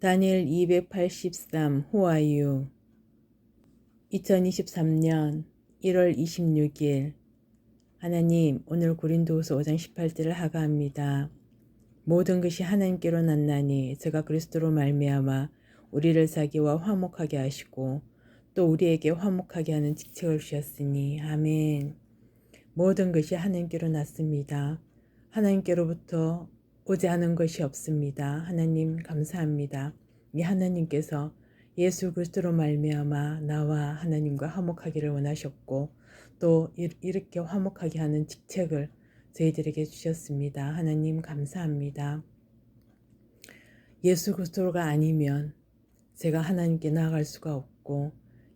다니엘 283 호아유 2023년 1월 26일 하나님 오늘 고린도후서 5장 18절을 하가합니다. 모든 것이 하나님께로 났나니 제가 그리스도로 말미암아 우리를 자기와 화목하게 하시고 또 우리에게 화목하게 하는 직책을 주셨으니 아멘. 모든 것이 하나님께로 났습니다. 하나님께로부터 오지 않은 것이 없습니다. 하나님 감사합니다. 이 하나님께서 예수 그리스도로 말미암아 나와 하나님과 화목하기를 원하셨고 또 이렇게 화목하게 하는 직책을 저희들에게 주셨습니다. 하나님 감사합니다. 예수 그리스도가 아니면 제가 하나님께 나아갈 수가 없고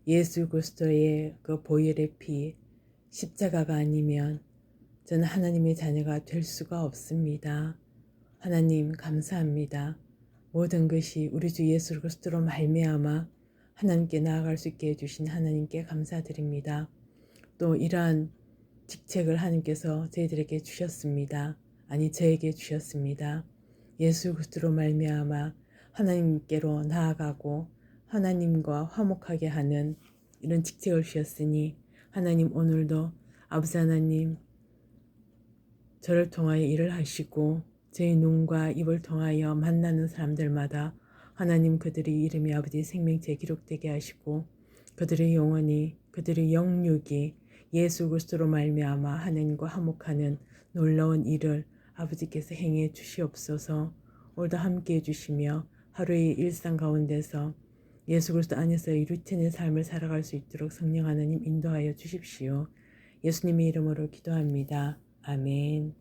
예수 그리스도의 그 보혈의 피 십자가가 아니면 저는 하나님의 자녀가 될 수가 없습니다. 하나님 감사합니다. 모든 것이 우리 주 예수 그리스도로 말미암아 하나님께 나아갈 수 있게 해주신 하나님께 감사드립니다. 또 이러한 직책을 하나님께서 저희들에게 주셨습니다. 아니 저에게 주셨습니다. 예수 그리스도로 말미암아 하나님께로 나아가고 하나님과 화목하게 하는 이런 직책을 주셨으니 하나님 오늘도 아버지 하나님 저를 통하여 일을 하시고 제 눈과 입을 통하여 만나는 사람들마다 하나님 그들의 이름이 아버지 생명체 기록되게 하시고 그들의 영혼이 그들의 영육이 예수 그리스도로 말미암아 하나님과 화목하는 놀라운 일을 아버지께서 행해 주시옵소서 오늘도 함께 해 주시며 하루의 일상 가운데서 예수 그리스도 안에서의 루틴의 삶을 살아갈 수 있도록 성령 하나님 인도하여 주십시오. 예수님의 이름으로 기도합니다. 아멘.